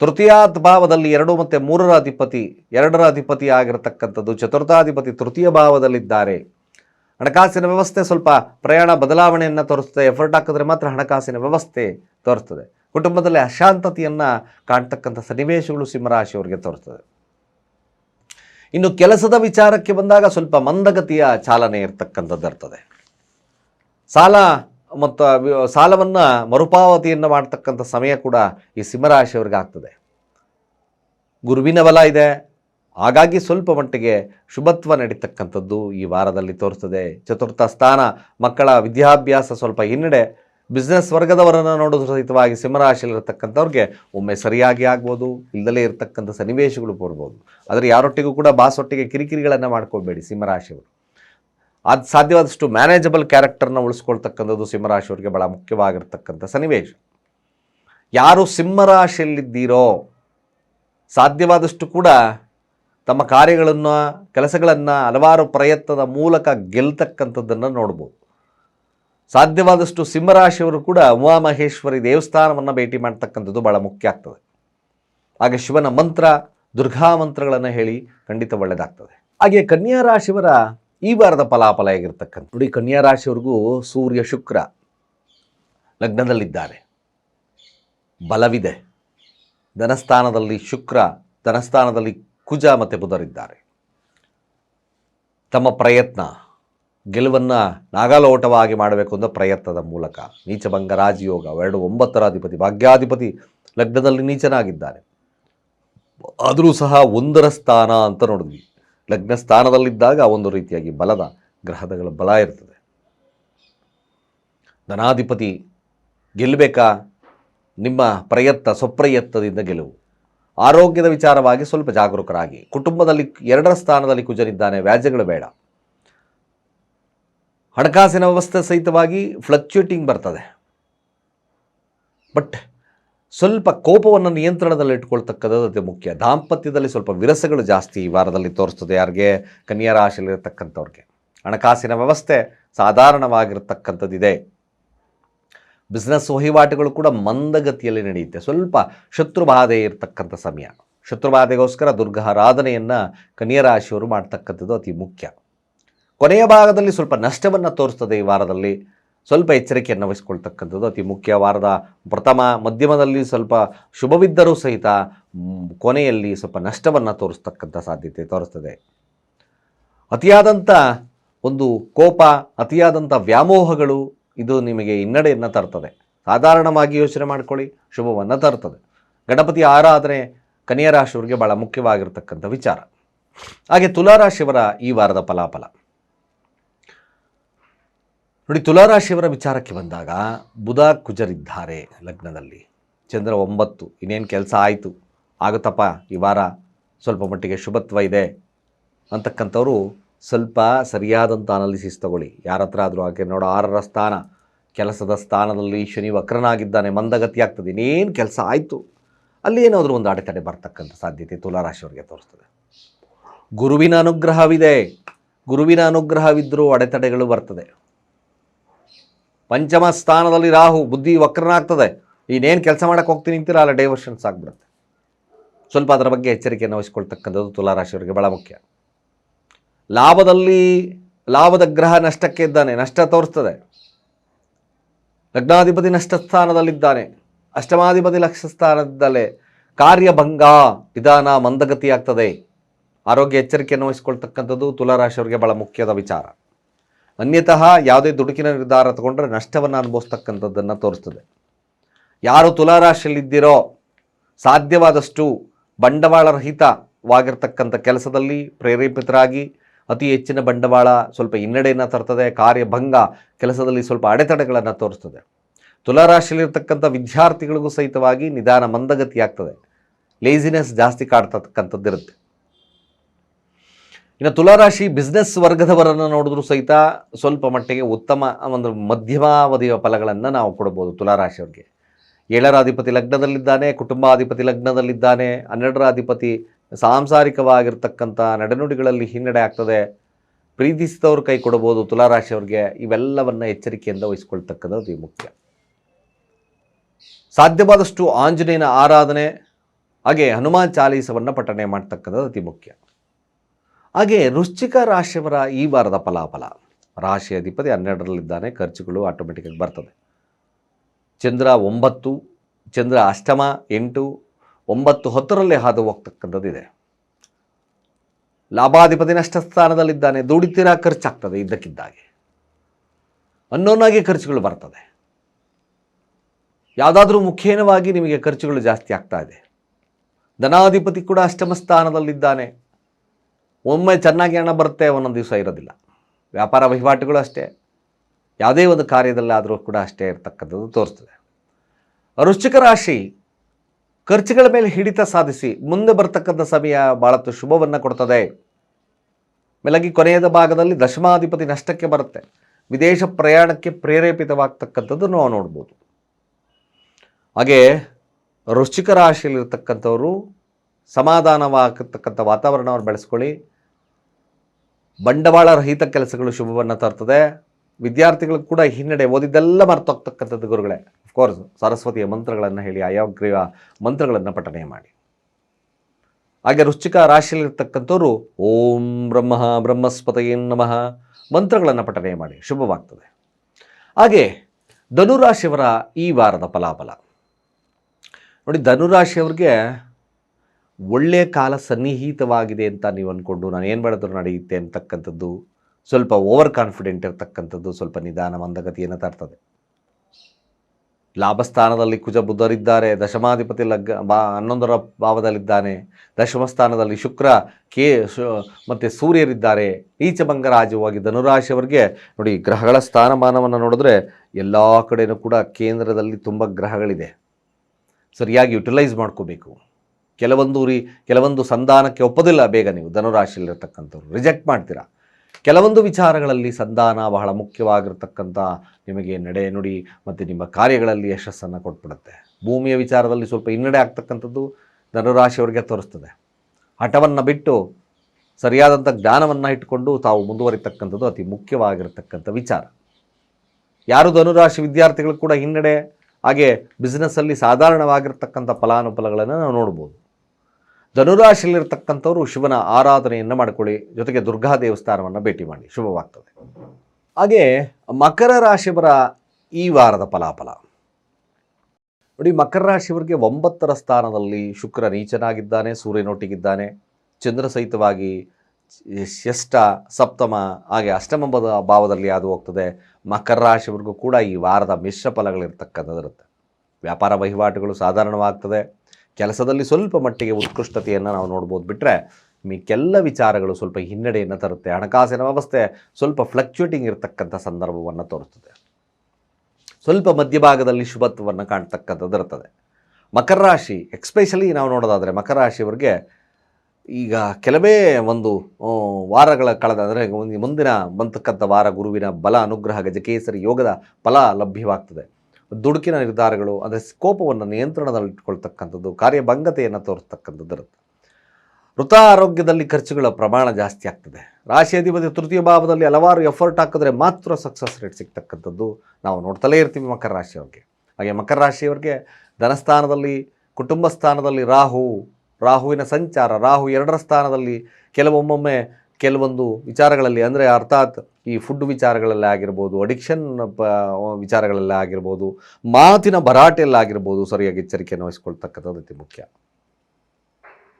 ತೃತೀಯಾತ್ ಭಾವದಲ್ಲಿ ಎರಡು ಮತ್ತು ಮೂರರ ಅಧಿಪತಿ, ಎರಡರ ಅಧಿಪತಿ ಆಗಿರತಕ್ಕಂಥದ್ದು, ಚತುರ್ಥಾಧಿಪತಿ ತೃತೀಯ ಭಾವದಲ್ಲಿದ್ದಾರೆ. ಹಣಕಾಸಿನ ವ್ಯವಸ್ಥೆ ಸ್ವಲ್ಪ ಪ್ರಯಾಣ ಬದಲಾವಣೆಯನ್ನು ತೋರಿಸ್ತದೆ, ಎಫರ್ಟ್ ಹಾಕಿದ್ರೆ ಮಾತ್ರ ಹಣಕಾಸಿನ ವ್ಯವಸ್ಥೆ ತೋರಿಸ್ತದೆ. ಕುಟುಂಬದಲ್ಲಿ ಅಶಾಂತತೆಯನ್ನು ಕಾಣ್ತಕ್ಕಂಥ ಸನ್ನಿವೇಶಗಳು ಸಿಂಹರಾಶಿಯವರಿಗೆ ತೋರಿಸ್ತದೆ. ಇನ್ನು ಕೆಲಸದ ವಿಚಾರಕ್ಕೆ ಬಂದಾಗ ಸ್ವಲ್ಪ ಮಂದಗತಿಯ ಚಾಲನೆ ಇರತಕ್ಕಂಥದ್ದು ಇರ್ತದೆ. ಸಾಲ ಮತ್ತು ಸಾಲವನ್ನು ಮರುಪಾವತಿಯನ್ನು ಮಾಡ್ತಕ್ಕಂಥ ಸಮಯ ಕೂಡ ಈ ಸಿಂಹರಾಶಿಯವ್ರಿಗೆ ಆಗ್ತದೆ. ಗುರುವಿನ ಬಲ ಇದೆ. ಹಾಗಾಗಿ ಸ್ವಲ್ಪ ಮಟ್ಟಿಗೆ ಶುಭತ್ವ ನಡೀತಕ್ಕಂಥದ್ದು ಈ ವಾರದಲ್ಲಿ ತೋರಿಸ್ತದೆ. ಚತುರ್ಥ ಸ್ಥಾನ ಮಕ್ಕಳ ವಿದ್ಯಾಭ್ಯಾಸ ಸ್ವಲ್ಪ ಹಿನ್ನಡೆ ಬಿಸ್ನೆಸ್ ವರ್ಗದವರನ್ನು ನೋಡೋದು ಸಹಿತವಾಗಿ ಸಿಂಹರಾಶಿಯಲ್ಲಿರ್ತಕ್ಕಂಥವ್ರಿಗೆ ಒಮ್ಮೆ ಸರಿಯಾಗಿ ಆಗ್ಬೋದು ಇಲ್ಲದಲೇ ಇರತಕ್ಕಂಥ ಸನ್ನಿವೇಶಗಳು ಬರ್ಬೋದು. ಆದರೆ ಯಾರೊಟ್ಟಿಗೂ ಕೂಡ ಬಾಸೊಟ್ಟಿಗೆ ಕಿರಿಕಿರಿಗಳನ್ನು ಮಾಡ್ಕೋಬೇಡಿ ಸಿಂಹರಾಶಿಯವರು. ಅದು ಸಾಧ್ಯವಾದಷ್ಟು ಮ್ಯಾನೇಜಬಲ್ ಕ್ಯಾರೆಕ್ಟರ್ನ ಉಳಿಸ್ಕೊಳ್ತಕ್ಕಂಥದ್ದು ಸಿಂಹರಾಶಿಯವರಿಗೆ ಭಾಳ ಮುಖ್ಯವಾಗಿರ್ತಕ್ಕಂಥ ಸನ್ನಿವೇಶ. ಯಾರು ಸಿಂಹರಾಶಿಯಲ್ಲಿದ್ದೀರೋ, ಸಾಧ್ಯವಾದಷ್ಟು ಕೂಡ ತಮ್ಮ ಕಾರ್ಯಗಳನ್ನು, ಕೆಲಸಗಳನ್ನು ಹಲವಾರು ಪ್ರಯತ್ನದ ಮೂಲಕ ಗೆಲ್ತಕ್ಕಂಥದ್ದನ್ನು ನೋಡ್ಬೋದು. ಸಾಧ್ಯವಾದಷ್ಟು ಸಿಂಹರಾಶಿಯವರು ಕೂಡ ಉಮಾಮಹೇಶ್ವರಿ ದೇವಸ್ಥಾನವನ್ನು ಭೇಟಿ ಮಾಡ್ತಕ್ಕಂಥದ್ದು ಭಾಳ ಮುಖ್ಯ ಆಗ್ತದೆ. ಹಾಗೆ ಶಿವನ ಮಂತ್ರ, ದುರ್ಗಾ ಮಂತ್ರಗಳನ್ನು ಹೇಳಿ ಖಂಡಿತ ಒಳ್ಳೆಯದಾಗ್ತದೆ ಹಾಗೆ ಕನ್ಯಾ ರಾಶಿಯವರ ಈ ವಾರದ ಫಲಾಫಲ ಆಗಿರ್ತಕ್ಕಂಥ ನೋಡಿ, ಕನ್ಯಾ ರಾಶಿಯವರಿಗೂ ಸೂರ್ಯ ಶುಕ್ರ ಲಗ್ನದಲ್ಲಿದ್ದಾರೆ. ಬಲವಿದೆ. ಧನಸ್ಥಾನದಲ್ಲಿ ಶುಕ್ರ, ಧನಸ್ಥಾನದಲ್ಲಿ ಕುಜ ಮತ್ತು ಬುಧರಿದ್ದಾರೆ. ತಮ್ಮ ಪ್ರಯತ್ನ ಗೆಲುವನ್ನು ನಾಗಾಲೋಟವಾಗಿ ಮಾಡಬೇಕು ಅಂತ ಪ್ರಯತ್ನದ ಮೂಲಕ ನೀಚಭಂಗ ರಾಜಯೋಗ ಎರಡು ಒಂಬತ್ತರ ಅಧಿಪತಿ ಭಾಗ್ಯಾಧಿಪತಿ ಲಗ್ನದಲ್ಲಿ ನೀಚನಾಗಿದ್ದಾನೆ ಆದರೂ ಸಹ ಒಂದರ ಸ್ಥಾನ ಅಂತ ನೋಡಿದ್ವಿ. ಲಗ್ನ ಸ್ಥಾನದಲ್ಲಿದ್ದಾಗ ಒಂದು ರೀತಿಯಾಗಿ ಬಲದ ಗ್ರಹದಗಳ ಬಲ ಇರ್ತದೆ. ಧನಾಧಿಪತಿ ಗೆಲ್ಲಬೇಕಾ? ನಿಮ್ಮ ಪ್ರಯತ್ನ, ಸ್ವಪ್ರಯತ್ನದಿಂದ ಗೆಲುವು. ಆರೋಗ್ಯದ ವಿಚಾರವಾಗಿ ಸ್ವಲ್ಪ ಜಾಗರೂಕರಾಗಿ. ಕುಟುಂಬದಲ್ಲಿ ಎರಡರ ಸ್ಥಾನದಲ್ಲಿ ಕುಜನಿದ್ದಾನೆ ವ್ಯಾಜ್ಯಗಳು ಬೇಡ. ಹಣಕಾಸಿನ ವ್ಯವಸ್ಥೆ ಸಹಿತವಾಗಿ ಫ್ಲಕ್ಚುಯೇಟಿಂಗ್ ಬರ್ತದೆ. ಬಟ್ ಸ್ವಲ್ಪ ಕೋಪವನ್ನು ನಿಯಂತ್ರಣದಲ್ಲಿ ಇಟ್ಕೊಳ್ತಕ್ಕಂಥದ್ದು ಅತಿ ಮುಖ್ಯ. ದಾಂಪತ್ಯದಲ್ಲಿ ಸ್ವಲ್ಪ ವಿರಸಗಳು ಜಾಸ್ತಿ ಈ ವಾರದಲ್ಲಿ ತೋರಿಸ್ತದೆ ಯಾರಿಗೆ? ಕನ್ಯಾ ರಾಶಿಯಲ್ಲಿರತಕ್ಕಂಥವ್ರಿಗೆ. ಹಣಕಾಸಿನ ವ್ಯವಸ್ಥೆ ಸಾಧಾರಣವಾಗಿರ್ತಕ್ಕಂಥದ್ದಿದೆ. ಬಿಸ್ನೆಸ್ ವಹಿವಾಟುಗಳು ಕೂಡ ಮಂದಗತಿಯಲ್ಲಿ ನಡೆಯುತ್ತೆ. ಸ್ವಲ್ಪ ಶತ್ರುಬಾಧೆ ಇರತಕ್ಕಂಥ ಸಮಯ. ಶತ್ರುಬಾಧೆಗೋಸ್ಕರ ದುರ್ಗಾರಾಧನೆಯನ್ನು ಕನ್ಯಾ ರಾಶಿಯವರು ಮಾಡ್ತಕ್ಕಂಥದ್ದು ಅತಿ ಮುಖ್ಯ. ಕೊನೆಯ ಭಾಗದಲ್ಲಿ ಸ್ವಲ್ಪ ನಷ್ಟವನ್ನು ತೋರಿಸ್ತದೆ ಈ ವಾರದಲ್ಲಿ. ಸ್ವಲ್ಪ ಎಚ್ಚರಿಕೆಯನ್ನು ವಹಿಸ್ಕೊಳ್ತಕ್ಕಂಥದ್ದು ಅತಿ ಮುಖ್ಯ ವಾರದ ಪ್ರಥಮ ಮಧ್ಯಮದಲ್ಲಿ ಸ್ವಲ್ಪ ಶುಭವಿದ್ದರೂ ಸಹಿತ ಕೊನೆಯಲ್ಲಿ ಸ್ವಲ್ಪ ನಷ್ಟವನ್ನು ತೋರಿಸ್ತಕ್ಕಂಥ ಸಾಧ್ಯತೆ ತೋರಿಸ್ತದೆ. ಅತಿಯಾದಂಥ ಒಂದು ಕೋಪ ಅತಿಯಾದಂಥ ವ್ಯಾಮೋಹಗಳು ಇದು ನಿಮಗೆ ಹಿನ್ನಡೆಯನ್ನು ತರ್ತದೆ. ಸಾಧಾರಣವಾಗಿ ಯೋಚನೆ ಮಾಡ್ಕೊಳ್ಳಿ, ಶುಭವನ್ನು ತರ್ತದೆ. ಗಣಪತಿ ಆರಾಧನೆ ಕನ್ಯಾ ರಾಶಿಯವರಿಗೆ ಭಾಳ ಮುಖ್ಯವಾಗಿರ್ತಕ್ಕಂಥ ವಿಚಾರ. ಹಾಗೆ ತುಲಾರಾಶಿಯವರ ಈ ವಾರದ ಫಲಾಫಲ. ನೋಡಿ, ತುಲಾರಾಶಿಯವರ ವಿಚಾರಕ್ಕೆ ಬಂದಾಗ ಬುಧ ಕುಜರಿದ್ದಾರೆ ಲಗ್ನದಲ್ಲಿ. ಚಂದ್ರ ಒಂಬತ್ತು, ಇನ್ನೇನು ಕೆಲಸ ಆಯಿತು? ಆಗುತ್ತಪ್ಪ, ಈ ವಾರ ಸ್ವಲ್ಪ ಮಟ್ಟಿಗೆ ಶುಭತ್ವ ಇದೆ. ಅಂತಕ್ಕಂಥವ್ರು ಸ್ವಲ್ಪ ಸರಿಯಾದಂಥ ಅನಾಲಿಸಿಸ್ ತಗೊಳ್ಳಿ. ಯಾರ ಹತ್ರ ಆದರೂ ಹಾಗೆ ನೋಡೋ, ಆರರ ಸ್ಥಾನ, ಕೆಲಸದ ಸ್ಥಾನದಲ್ಲಿ ಶನಿ ವಕ್ರನಾಗಿದ್ದಾನೆ ಮಂದಗತಿ ಆಗ್ತದೆ ಇನ್ನೇನು ಕೆಲಸ ಆಯಿತು? ಅಲ್ಲಿ ಏನಾದರೂ ಒಂದು ಅಡೆತಡೆ ಬರ್ತಕ್ಕಂಥ ಸಾಧ್ಯತೆ ತುಲಾರಾಶಿಯವರಿಗೆ ತೋರಿಸ್ತದೆ. ಗುರುವಿನ ಅನುಗ್ರಹವಿದೆ. ಗುರುವಿನ ಅನುಗ್ರಹವಿದ್ದರೂ ಅಡೆತಡೆಗಳು ಬರ್ತದೆ. ಪಂಚಮ ಸ್ಥಾನದಲ್ಲಿ ರಾಹು ಬುದ್ಧಿ ವಕ್ರನಾಗ್ತದೆ. ಇನ್ನೇನು ಕೆಲಸ ಮಾಡಕ್ಕೆ ಹೋಗ್ತೀನಿ ಅಂತೀರ? ಅಲ್ಲ ಡೈವರ್ಷನ್ಸ್ ಆಗಿಬಿಡುತ್ತೆ. ಸ್ವಲ್ಪ ಅದರ ಬಗ್ಗೆ ಎಚ್ಚರಿಕೆಯನ್ನು ವಹಿಸ್ಕೊಳ್ತಕ್ಕಂಥದ್ದು ತುಲಾರಾಶಿಯವರಿಗೆ ಭಾಳ ಮುಖ್ಯ. ಲಾಭದಲ್ಲಿ, ಲಾಭದ ಗ್ರಹ ನಷ್ಟಕ್ಕೆ ಇದ್ದಾನೆ, ನಷ್ಟ ತೋರಿಸ್ತದೆ. ಲಗ್ನಾಧಿಪತಿ ನಷ್ಟ ಸ್ಥಾನದಲ್ಲಿದ್ದಾನೆ, ಅಷ್ಟಮಾಧಿಪತಿ ಲಕ್ಷ ಸ್ಥಾನದಲ್ಲೇ. ಕಾರ್ಯಭಂಗ ನಿಧಾನ ಮಂದಗತಿ ಆಗ್ತದೆ ಆರೋಗ್ಯ ಎಚ್ಚರಿಕೆಯನ್ನು ವಹಿಸ್ಕೊಳ್ತಕ್ಕಂಥದ್ದು ತುಲಾರಾಶಿಯವರಿಗೆ ಭಾಳ ಮುಖ್ಯದ ವಿಚಾರ. ಅನ್ಯತಃ ಯಾವುದೇ ದುಡುಕಿನ ನಿರ್ಧಾರ ತಗೊಂಡ್ರೆ ನಷ್ಟವನ್ನು ಅನುಭವಿಸ್ತಕ್ಕಂಥದ್ದನ್ನು ತೋರಿಸ್ತದೆ. ಯಾರು ತುಲಾರಾಶಿಯಲ್ಲಿದ್ದೀರೋ ಸಾಧ್ಯವಾದಷ್ಟು ಬಂಡವಾಳರಹಿತವಾಗಿರ್ತಕ್ಕಂಥ ಕೆಲಸದಲ್ಲಿ ಪ್ರೇರೇಪಿತರಾಗಿ ಅತಿ ಹೆಚ್ಚಿನ ಬಂಡವಾಳ ಸ್ವಲ್ಪ ಹಿನ್ನಡೆಯನ್ನು ತರ್ತದೆ, ಕಾರ್ಯಭಂಗ ಕೆಲಸದಲ್ಲಿ ಸ್ವಲ್ಪ ಅಡೆತಡೆಗಳನ್ನು ತೋರಿಸ್ತದೆ. ತುಲಾರಾಶಿಯಲ್ಲಿರ್ತಕ್ಕಂಥ ವಿದ್ಯಾರ್ಥಿಗಳಿಗೂ ಸಹಿತವಾಗಿ ನಿಧಾನ ಮಂದಗತಿಯಾಗ್ತದೆ. ಲೇಸಿನೆಸ್ ಜಾಸ್ತಿ ಕಾಡ್ತಕ್ಕಂಥದ್ದಿರುತ್ತೆ. ಇನ್ನು ತುಲಾರಾಶಿ ಬಿಸ್ನೆಸ್ ವರ್ಗದವರನ್ನು ನೋಡಿದ್ರು ಸಹಿತ ಸ್ವಲ್ಪ ಮಟ್ಟಿಗೆ ಉತ್ತಮ ಒಂದು ಮಧ್ಯಮಾವಧಿಯ ಫಲಗಳನ್ನು ನಾವು ಕೊಡ್ಬೋದು ತುಲಾರಾಶಿಯವ್ರಿಗೆ ಏಳರ ಅಧಿಪತಿ ಲಗ್ನದಲ್ಲಿದ್ದಾನೆ, ಕುಟುಂಬಾಧಿಪತಿ ಲಗ್ನದಲ್ಲಿದ್ದಾನೆ, ಹನ್ನೆರಡರ ಅಧಿಪತಿ ಸಾಂಸಾರಿಕವಾಗಿರ್ತಕ್ಕಂಥ ನಡೆನುಡಿಗಳಲ್ಲಿ ಹಿನ್ನಡೆ ಆಗ್ತದೆ. ಪ್ರೀತಿಸಿದವರು ಕೈ ಕೊಡಬಹುದು ತುಲಾರಾಶಿಯವ್ರಿಗೆ ಇವೆಲ್ಲವನ್ನು ಎಚ್ಚರಿಕೆಯಿಂದ ವಹಿಸ್ಕೊಳ್ತಕ್ಕಂಥದ್ದು ಮುಖ್ಯ. ಸಾಧ್ಯವಾದಷ್ಟು ಆಂಜನೇಯನ ಆರಾಧನೆ, ಹಾಗೆ ಹನುಮಾನ್ ಚಾಲೀಸವನ್ನು ಪಠಣೆ ಮಾಡ್ತಕ್ಕಂಥದ್ದು ಅತಿ ಮುಖ್ಯ. ಹಾಗೆ ವೃಶ್ಚಿಕ ರಾಶಿಯವರ ಈ ವಾರದ ಫಲಾಫಲ. ರಾಶಿ ಅಧಿಪತಿ ಹನ್ನೆರಡರಲ್ಲಿದ್ದಾನೆ, ಖರ್ಚುಗಳು ಆಟೋಮೆಟಿಕಾಗಿ ಬರ್ತದೆ. ಚಂದ್ರ ಒಂಬತ್ತು, ಚಂದ್ರ ಅಷ್ಟಮ, ಎಂಟು, ಒಂಬತ್ತು ಹತ್ತರಲ್ಲಿ ಹಾದು ಹೋಗ್ತಕ್ಕಂಥದ್ದಿದೆ ಲಾಭಾಧಿಪತಿ ನಷ್ಟ ಸ್ಥಾನದಲ್ಲಿದ್ದಾನೆ ದುಡಿತೀರಾ ಖರ್ಚಾಗ್ತದೆ ಇದ್ದಕ್ಕಿದ್ದಾಗೆ. ಅನ್ನೋನಾಗಿ ಖರ್ಚುಗಳು ಬರ್ತದೆ. ಯಾವುದಾದ್ರೂ ಮುಖೇನವಾಗಿ ನಿಮಗೆ ಖರ್ಚುಗಳು ಜಾಸ್ತಿ ಆಗ್ತಾ ಇದೆ. ಧನಾಧಿಪತಿ ಕೂಡ ಅಷ್ಟಮ ಸ್ಥಾನದಲ್ಲಿದ್ದಾನೆ. ಒಮ್ಮೆ ಚೆನ್ನಾಗಿ ಹಣ ಬರುತ್ತೆ ಒಂದೊಂದು ದಿವಸ ಇರೋದಿಲ್ಲ. ವ್ಯಾಪಾರ ವಹಿವಾಟುಗಳು ಅಷ್ಟೇ. ಯಾವುದೇ ಒಂದು ಕಾರ್ಯದಲ್ಲಾದರೂ ಕೂಡ ಅಷ್ಟೇ ಇರತಕ್ಕಂಥದ್ದು ತೋರಿಸ್ತದೆ. ವೃಶ್ಚಿಕ ರಾಶಿ ಖರ್ಚುಗಳ ಮೇಲೆ ಹಿಡಿತ ಸಾಧಿಸಿ ಮುಂದೆ ಬರ್ತಕ್ಕಂಥ ಸಮಯ ಭಾಳಷ್ಟು ಶುಭವನ್ನು ಕೊಡ್ತದೆ. ಮೇಲಾಗಿ ಕೊನೆಯದ ಭಾಗದಲ್ಲಿ ದಶಮಾಧಿಪತಿ ನಷ್ಟಕ್ಕೆ ಬರುತ್ತೆ. ವಿದೇಶ ಪ್ರಯಾಣಕ್ಕೆ ಪ್ರೇರೇಪಿತವಾಗ್ತಕ್ಕಂಥದ್ದು ನಾವು ನೋಡ್ಬೋದು. ಹಾಗೆ ವೃಶ್ಚಿಕ ರಾಶಿಯಲ್ಲಿರ್ತಕ್ಕಂಥವರು ಸಮಾಧಾನವಾಗತಕ್ಕಂಥ ವಾತಾವರಣವನ್ನು ಬೆಳೆಸ್ಕೊಳ್ಳಿ. ಬಂಡವಾಳ ರಹಿತ ಕೆಲಸಗಳು ಶುಭವನ್ನು ತರ್ತದೆ. ವಿದ್ಯಾರ್ಥಿಗಳು ಕೂಡ ಹಿನ್ನಡೆ ಓದಿದ್ದೆಲ್ಲ ಮರ್ತೋಗ್ತಕ್ಕಂಥದ್ದು ಗುರುಗಳೇ. ಅಫ್ಕೋರ್ಸ್ ಸರಸ್ವತಿಯ ಮಂತ್ರಗಳನ್ನು ಹೇಳಿ ಅಯೋಗ್ರೀವ ಮಂತ್ರಗಳನ್ನು ಪಠನೆ ಮಾಡಿ. ಹಾಗೆ ರುಚಿಕ ರಾಶಿಯಲ್ಲಿರ್ತಕ್ಕಂಥವ್ರು, ಓಂ ಬ್ರಹ್ಮ ಬ್ರಹ್ಮಸ್ಪತಯೇ ನಮಃ ಮಂತ್ರಗಳನ್ನು ಪಠನೆ ಮಾಡಿ, ಶುಭವಾಗ್ತದೆ. ಹಾಗೆ ಧನುರಾಶಿಯವರ ಈ ವಾರದ ಫಲಾಫಲ. ನೋಡಿ, ಧನುರಾಶಿಯವ್ರಿಗೆ ಒಳ್ಳೆಯ ಕಾಲ ಸನ್ನಿಹಿತವಾಗಿದೆ ಅಂತ ನೀವು ಅಂದ್ಕೊಂಡು ನಾನು ಏನು ಮಾಡಿದ್ರು ನಡೆಯುತ್ತೆ ಅಂತಕ್ಕಂಥದ್ದು, ಸ್ವಲ್ಪ ಓವರ್ ಕಾನ್ಫಿಡೆಂಟ್ ಇರತಕ್ಕಂಥದ್ದು ಸ್ವಲ್ಪ ನಿಧಾನ ಮಂದಗತಿಯನ್ನು ತರ್ತದೆ. ಲಾಭಸ್ಥಾನದಲ್ಲಿ ಕುಜ ಬುದ್ಧರಿದ್ದಾರೆ ದಶಮಾಧಿಪತಿ ಲಗ್ ಬಾ, ಹನ್ನೊಂದರ ಭಾವದಲ್ಲಿದ್ದಾನೆ. ದಶಮಸ್ಥಾನದಲ್ಲಿ ಶುಕ್ರ, ಕೆ ಮತ್ತು ಸೂರ್ಯರಿದ್ದಾರೆ. ನೀಚಭಂಗ ರಾಜವಾಗಿ ಧನುರಾಶಿಯವರಿಗೆ ನೋಡಿ ಗ್ರಹಗಳ ಸ್ಥಾನಮಾನವನ್ನು ನೋಡಿದ್ರೆ ಎಲ್ಲ ಕಡೆಯೂ ಕೂಡ ಕೇಂದ್ರದಲ್ಲಿ ತುಂಬ ಗ್ರಹಗಳಿದೆ. ಸರಿಯಾಗಿ ಯುಟಿಲೈಸ್ ಮಾಡ್ಕೋಬೇಕು. ಕೆಲವೊಂದು ರೀ, ಕೆಲವೊಂದು ಸಂಧಾನಕ್ಕೆ ಒಪ್ಪೋದಿಲ್ಲ ಬೇಗ ನೀವು, ಧನುರಾಶಿಯಲ್ಲಿರ್ತಕ್ಕಂಥವ್ರು. ರಿಜೆಕ್ಟ್ ಮಾಡ್ತೀರಾ? ಕೆಲವೊಂದು ವಿಚಾರಗಳಲ್ಲಿ ಸಂಧಾನ ಬಹಳ ಮುಖ್ಯವಾಗಿರ್ತಕ್ಕಂಥ ನಿಮಗೆ ನಡೆ ನುಡಿ ಮತ್ತು ನಿಮ್ಮ ಕಾರ್ಯಗಳಲ್ಲಿ ಯಶಸ್ಸನ್ನು ಕೊಟ್ಬಿಡುತ್ತೆ. ಭೂಮಿಯ ವಿಚಾರದಲ್ಲಿ ಸ್ವಲ್ಪ ಹಿನ್ನಡೆ ಆಗ್ತಕ್ಕಂಥದ್ದು ಧನುರಾಶಿಯವರಿಗೆ ತೋರಿಸ್ತದೆ. ಹಠವನ್ನು ಬಿಟ್ಟು ಸರಿಯಾದಂಥ ಜ್ಞಾನವನ್ನು ಇಟ್ಟುಕೊಂಡು ತಾವು ಮುಂದುವರಿತಕ್ಕಂಥದ್ದು ಅತಿ ಮುಖ್ಯವಾಗಿರತಕ್ಕಂಥ ವಿಚಾರ. ಯಾರು ಧನುರಾಶಿ ವಿದ್ಯಾರ್ಥಿಗಳು ಕೂಡ ಹಿನ್ನಡೆ ಹಾಗೆ ಬಿಸ್ನೆಸ್ಸಲ್ಲಿ ಸಾಧಾರಣವಾಗಿರ್ತಕ್ಕಂಥ ಫಲಾನುಫಲಗಳನ್ನು ನಾವು ನೋಡ್ಬೋದು. ಧನುರಾಶಿಯಲ್ಲಿರ್ತಕ್ಕಂಥವ್ರು ಶಿವನ ಆರಾಧನೆಯನ್ನು ಮಾಡಿಕೊಳ್ಳಿ. ಜೊತೆಗೆ ದುರ್ಗಾ ದೇವಸ್ಥಾನವನ್ನು ಭೇಟಿ ಮಾಡಿ. ಶುಭವಾಗ್ತದೆ. ಹಾಗೆ ಮಕರ ರಾಶಿಯವರ ಈ ವಾರದ ಫಲಾಫಲ. ನೋಡಿ, ಮಕರ ರಾಶಿಯವರಿಗೆ ಒಂಬತ್ತರ ಸ್ಥಾನದಲ್ಲಿ ಶುಕ್ರ ನೀಚನಾಗಿದ್ದಾನೆ, ಸೂರ್ಯನೊಟ್ಟಿಗಿದ್ದಾನೆ. ಚಂದ್ರ ಸಹಿತವಾಗಿ ಷಷ್ಠ, ಸಪ್ತಮ, ಹಾಗೆ ಅಷ್ಟಮಂಬದ ಭಾವದಲ್ಲಿ ಅದು ಹೋಗ್ತದೆ. ಮಕರ ರಾಶಿಯವರೆಗೂ ಕೂಡ ಈ ವಾರದ ಮಿಶ್ರ ಫಲಗಳಿರ್ತಕ್ಕಂಥದ್ದಿರುತ್ತೆ. ವ್ಯಾಪಾರ ವಹಿವಾಟುಗಳು ಸಾಧಾರಣವಾಗ್ತದೆ. ಕೆಲಸದಲ್ಲಿ ಸ್ವಲ್ಪ ಮಟ್ಟಿಗೆ ಉತ್ಕೃಷ್ಟತೆಯನ್ನು ನಾವು ನೋಡ್ಬೋದು. ಬಿಟ್ಟರೆ ಮಿಕ್ಕೆಲ್ಲ ವಿಚಾರಗಳು ಸ್ವಲ್ಪ ಹಿನ್ನಡೆಯನ್ನು ತರುತ್ತೆ. ಹಣಕಾಸಿನ ವ್ಯವಸ್ಥೆ ಸ್ವಲ್ಪ ಫ್ಲಕ್ಚುಯೇಟಿಂಗ್ ಇರತಕ್ಕಂಥ ಸಂದರ್ಭವನ್ನು ತೋರಿಸ್ತದೆ ಸ್ವಲ್ಪ ಮಧ್ಯಭಾಗದಲ್ಲಿ ಶುಭತ್ವವನ್ನು ಕಾಣ್ತಕ್ಕಂಥದ್ದು ಇರ್ತದೆ. ಮಕರ ರಾಶಿ ಎಕ್ಸ್ಪೆಷಲಿ ನಾವು ನೋಡೋದಾದರೆ ಮಕರ ರಾಶಿಯವರಿಗೆ ಈಗ ಕೆಲವೇ ಒಂದು ವಾರಗಳ ಕಳೆದ, ಅಂದರೆ ಮುಂದಿನ ಬಂತಕ್ಕಂಥ ವಾರ ಗುರುವಿನ ಬಲ, ಅನುಗ್ರಹ, ಗಜಕೇಸರಿ ಯೋಗದ ಫಲ ಲಭ್ಯವಾಗ್ತದೆ. ದುಡುಕಿನ ನಿರ್ಧಾರಗಳು, ಅಂದರೆ ಕೋಪವನ್ನು ನಿಯಂತ್ರಣದಲ್ಲಿಟ್ಕೊಳ್ತಕ್ಕಂಥದ್ದು ಕಾರ್ಯಭಂಗತೆಯನ್ನು ತೋರಿಸ್ತಕ್ಕಂಥದ್ದು ಇರುತ್ತೆ. ವೃತ ಆರೋಗ್ಯದಲ್ಲಿ ಖರ್ಚುಗಳ ಪ್ರಮಾಣ ಜಾಸ್ತಿ ಆಗ್ತದೆ. ರಾಶಿ ಅಧಿಪತಿ ತೃತೀಯ ಭಾವದಲ್ಲಿ ಹಲವಾರು ಎಫರ್ಟ್ ಹಾಕಿದ್ರೆ ಮಾತ್ರ ಸಕ್ಸಸ್ ರೇಟ್ ಸಿಗ್ತಕ್ಕಂಥದ್ದು ನಾವು ನೋಡ್ತಲೇ ಇರ್ತೀವಿ ಮಕರ ರಾಶಿಯವ್ರಿಗೆ. ಹಾಗೆ ಮಕರ ರಾಶಿಯವ್ರಿಗೆ ಧನಸ್ಥಾನದಲ್ಲಿ ಕುಟುಂಬ ಸ್ಥಾನದಲ್ಲಿ ರಾಹು, ರಾಹುವಿನ ಸಂಚಾರ, ರಾಹು ಎರಡರ ಸ್ಥಾನದಲ್ಲಿ ಕೆಲವೊಮ್ಮೊಮ್ಮೆ ಕೆಲವೊಂದು ವಿಚಾರಗಳಲ್ಲಿ, ಅಂದರೆ ಅರ್ಥಾತ್ ಈ ಫುಡ್ ವಿಚಾರಗಳಲ್ಲಿ ಆಗಿರ್ಬೋದು ಅಡಿಕ್ಷನ್ ಪ ವಿಚಾರಗಳಲ್ಲಿ ಆಗಿರ್ಬೋದು, ಮಾತಿನ ಭರಾಟೆಯಲ್ಲಾಗಿರ್ಬೋದು ಸರಿಯಾಗಿ ಎಚ್ಚರಿಕೆಯನ್ನು ವಹಿಸ್ಕೊಳ್ತಕ್ಕಂಥದ್ದು ಅತಿ ಮುಖ್ಯ.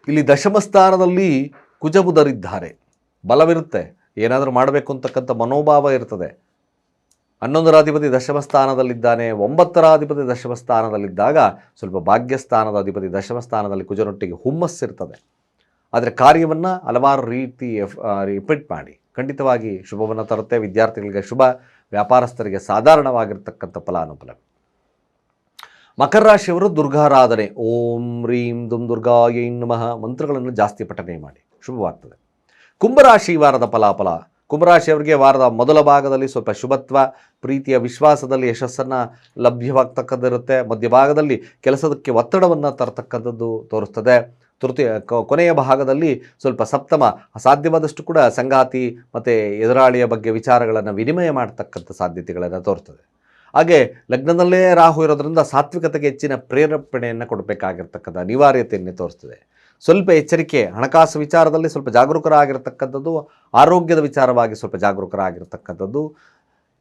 ಇಲ್ಲಿ ದಶಮ ಸ್ಥಾನದಲ್ಲಿ ಕುಜಬುಧರಿದ್ದಾರೆ. ಬಲವಿರುತ್ತೆ. ಏನಾದರೂ ಮಾಡಬೇಕು ಅಂತಕ್ಕಂಥ ಮನೋಭಾವ ಇರ್ತದೆ. ಹನ್ನೊಂದರ ಅಧಿಪತಿ ದಶಮ ಸ್ಥಾನದಲ್ಲಿದ್ದಾನೆ ಒಂಬತ್ತರ ಅಧಿಪತಿ ದಶಮ ಸ್ಥಾನದಲ್ಲಿದ್ದಾಗ ಸ್ವಲ್ಪ ಭಾಗ್ಯಸ್ಥಾನದ ಅಧಿಪತಿ ದಶಮ ಸ್ಥಾನದಲ್ಲಿ ಕುಜನೊಟ್ಟಿಗೆ ಹುಮ್ಮಸ್ಸಿರ್ತದೆ ಆದರೆ ಕಾರ್ಯವನ್ನು ಹಲವಾರು ರೀತಿ ರಿಪೀಟ್ ಮಾಡಿ. ಖಂಡಿತವಾಗಿ ಶುಭವನ್ನು ತರುತ್ತೆ. ವಿದ್ಯಾರ್ಥಿಗಳಿಗೆ ಶುಭ, ವ್ಯಾಪಾರಸ್ಥರಿಗೆ ಸಾಧಾರಣವಾಗಿರ್ತಕ್ಕಂಥ ಫಲಾನುಫಲ ಮಕರ ರಾಶಿಯವರು ದುರ್ಗಾರಾಧನೆ. ಓಂ ರೀಂ ದುಂ ದುರ್ಗಾಯ ನಮಃ. ಮಂತ್ರಗಳನ್ನು ಜಾಸ್ತಿ ಪಠನೆ ಮಾಡಿ. ಶುಭವಾಗ್ತದೆ. ಕುಂಭರಾಶಿ ವಾರದ ಫಲಾಫಲ. ಕುಂಭರಾಶಿಯವರಿಗೆ ವಾರದ ಮೊದಲ ಭಾಗದಲ್ಲಿ ಸ್ವಲ್ಪ ಶುಭತ್ವ, ಪ್ರೀತಿಯ ವಿಶ್ವಾಸದಲ್ಲಿ ಯಶಸ್ಸನ್ನು ಲಭ್ಯವಾಗ್ತಕ್ಕದ್ದಿರುತ್ತೆ ಮಧ್ಯಭಾಗದಲ್ಲಿ ಕೆಲಸದಕ್ಕೆ ಒತ್ತಡವನ್ನು ತರತಕ್ಕಂಥದ್ದು ತೋರಿಸ್ತದೆ. ತೃತೀಯ ಕೊನೆಯ ಭಾಗದಲ್ಲಿ ಸ್ವಲ್ಪ ಸಪ್ತಮ ಸಾಧ್ಯವಾದಷ್ಟು ಕೂಡ ಸಂಗಾತಿ ಮತ್ತು ಎದುರಾಳಿಯ ಬಗ್ಗೆ ವಿಚಾರಗಳನ್ನು ವಿನಿಮಯ ಮಾಡ್ತಕ್ಕಂಥ ಸಾಧ್ಯತೆಗಳನ್ನು ತೋರ್ತದೆ. ಹಾಗೆ ಲಗ್ನದಲ್ಲೇ ರಾಹು ಇರೋದರಿಂದ ಸಾತ್ವಿಕತೆಗೆ ಹೆಚ್ಚಿನ ಪ್ರೇರೇಪಣೆಯನ್ನು ಕೊಡಬೇಕಾಗಿರ್ತಕ್ಕಂಥ ಅನಿವಾರ್ಯತೆಯನ್ನು ತೋರಿಸ್ತದೆ. ಸ್ವಲ್ಪ ಎಚ್ಚರಿಕೆ, ಹಣಕಾಸು ವಿಚಾರದಲ್ಲಿ ಸ್ವಲ್ಪ ಜಾಗರೂಕರಾಗಿರ್ತಕ್ಕಂಥದ್ದು, ಆರೋಗ್ಯದ ವಿಚಾರವಾಗಿ ಸ್ವಲ್ಪ ಜಾಗರೂಕರಾಗಿರ್ತಕ್ಕಂಥದ್ದು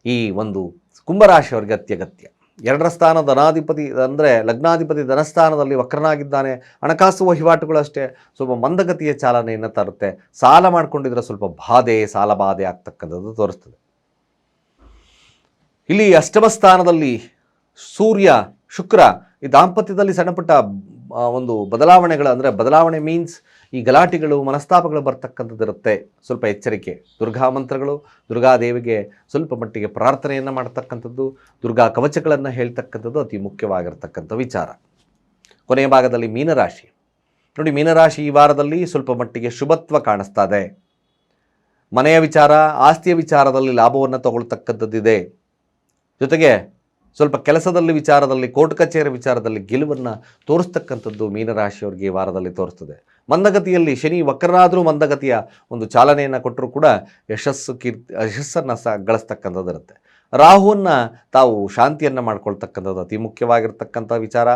ಈ ಒಂದು ಕುಂಭರಾಶಿಯವರಿಗೆ ಅತ್ಯಗತ್ಯ. ಎರಡರ ಸ್ಥಾನ ಧನಾಧಿಪತಿ, ಅಂದರೆ ಲಗ್ನಾಧಿಪತಿ ಧನಸ್ಥಾನದಲ್ಲಿ ವಕ್ರನಾಗಿದ್ದಾನೆ. ಹಣಕಾಸು ವಹಿವಾಟುಗಳು ಅಷ್ಟೇ, ಸ್ವಲ್ಪ ಮಂದಗತಿಯ ಚಾಲನೆಯನ್ನು ತರುತ್ತೆ. ಸಾಲ ಮಾಡಿಕೊಂಡಿದ್ರೆ ಸ್ವಲ್ಪ ಬಾಧೆ, ಸಾಲ ಬಾಧೆ ಆಗ್ತಕ್ಕಂಥದ್ದು ತೋರಿಸ್ತದೆ. ಇಲ್ಲಿ ಅಷ್ಟಮ ಸ್ಥಾನದಲ್ಲಿ ಸೂರ್ಯ, ಶುಕ್ರ ಈ ದಾಂಪತ್ಯದಲ್ಲಿ ಸಣ್ಣಪುಟ್ಟ ಒಂದು ಬದಲಾವಣೆಗಳು, ಅಂದರೆ ಬದಲಾವಣೆ ಮೀನ್ಸ್ ಈ ಗಲಾಟೆಗಳು, ಮನಸ್ತಾಪಗಳು ಬರ್ತಕ್ಕಂಥದ್ದಿರುತ್ತೆ ಸ್ವಲ್ಪ ಎಚ್ಚರಿಕೆ. ದುರ್ಗಾ ಮಂತ್ರಗಳು ದುರ್ಗಾದೇವಿಗೆ ಸ್ವಲ್ಪ ಮಟ್ಟಿಗೆ ಪ್ರಾರ್ಥನೆಯನ್ನು ಮಾಡ್ತಕ್ಕಂಥದ್ದು, ದುರ್ಗಾ ಕವಚಗಳನ್ನು ಹೇಳ್ತಕ್ಕಂಥದ್ದು ಅತಿ ಮುಖ್ಯವಾಗಿರ್ತಕ್ಕಂಥ ವಿಚಾರ. ಕೊನೆಯ ಭಾಗದಲ್ಲಿ ಮೀನರಾಶಿ. ನೋಡಿ, ಮೀನರಾಶಿ ಈ ವಾರದಲ್ಲಿ ಸ್ವಲ್ಪ ಮಟ್ಟಿಗೆ ಶುಭತ್ವ ಕಾಣಿಸ್ತಾ ಇದೆ ಮನೆಯ ವಿಚಾರ, ಆಸ್ತಿಯ ವಿಚಾರದಲ್ಲಿ ಲಾಭವನ್ನು ತಗೊಳ್ತಕ್ಕಂಥದ್ದಿದೆ. ಜೊತೆಗೆ ಸ್ವಲ್ಪ ಕೆಲಸದಲ್ಲಿ ವಿಚಾರದಲ್ಲಿ, ಕೋರ್ಟ್ ಕಚೇರಿ ವಿಚಾರದಲ್ಲಿ ಗೆಲುವನ್ನು ತೋರಿಸ್ತಕ್ಕಂಥದ್ದು ಮೀನರಾಶಿಯವ್ರಿಗೆ ಈ ವಾರದಲ್ಲಿ ತೋರಿಸ್ತದೆ. ಮಂದಗತಿಯಲ್ಲಿ, ಶನಿ ವಕ್ರರಾದರೂ ಮಂದಗತಿಯ ಒಂದು ಚಾಲನೆಯನ್ನು ಕೊಟ್ಟರೂ ಕೂಡ ಯಶಸ್ಸು ಕೀರ್ತಿ, ಯಶಸ್ಸನ್ನು ಸಹ ಗಳಿಸ್ತಕ್ಕಂಥದ್ದಿರುತ್ತೆ. ರಾಹುವನ್ನು ತಾವು ಶಾಂತಿಯನ್ನು ಮಾಡ್ಕೊಳ್ತಕ್ಕಂಥದ್ದು ಅತಿ ಮುಖ್ಯವಾಗಿರ್ತಕ್ಕಂಥ ವಿಚಾರ.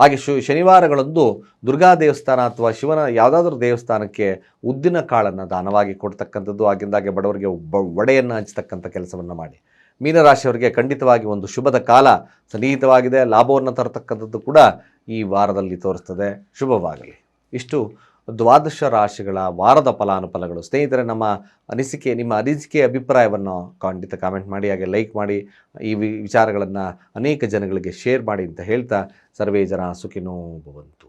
ಹಾಗೆ ಶು, ಶನಿವಾರಗಳಂದು ದುರ್ಗಾ ದೇವಸ್ಥಾನ ಅಥವಾ ಶಿವನ ಯಾವುದಾದ್ರೂ ದೇವಸ್ಥಾನಕ್ಕೆ ಉದ್ದಿನ ಕಾಳನ್ನು ದಾನವಾಗಿ ಕೊಡ್ತಕ್ಕಂಥದ್ದು, ಆಗಿಂದಾಗೆ ಬಡವರಿಗೆ ಒಬ್ಬ ಒಡೆಯನ್ನು ಹಂಚ್ತಕ್ಕಂಥ ಕೆಲಸವನ್ನು ಮಾಡಿ. ಮೀನರಾಶಿಯವರಿಗೆ ಖಂಡಿತವಾಗಿ ಒಂದು ಶುಭದ ಕಾಲ ಸನ್ನಿಹಿತವಾಗಿದೆ. ಲಾಭವನ್ನು ತರತಕ್ಕಂಥದ್ದು ಕೂಡ ಈ ವಾರದಲ್ಲಿ ತೋರಿಸ್ತದೆ. ಶುಭವಾಗಲಿ. ಇಷ್ಟು ದ್ವಾದಶ ರಾಶಿಗಳ ವಾರದ ಫಲಾನುಫಲಗಳು. ಸ್ನೇಹಿತರೆ, ನಮ್ಮ ಅನಿಸಿಕೆ, ನಿಮ್ಮ ಅನಿಸಿಕೆ ಅಭಿಪ್ರಾಯವನ್ನು ಖಂಡಿತ ಕಾಮೆಂಟ್ ಮಾಡಿ, ಹಾಗೆ ಲೈಕ್ ಮಾಡಿ, ಈ ವಿಚಾರಗಳನ್ನು ಅನೇಕ ಜನಗಳಿಗೆ ಶೇರ್ ಮಾಡಿ ಅಂತ ಹೇಳ್ತಾ ಸರ್ವೇ ಜನ ಸುಖಿನೋ ಭವಂತು.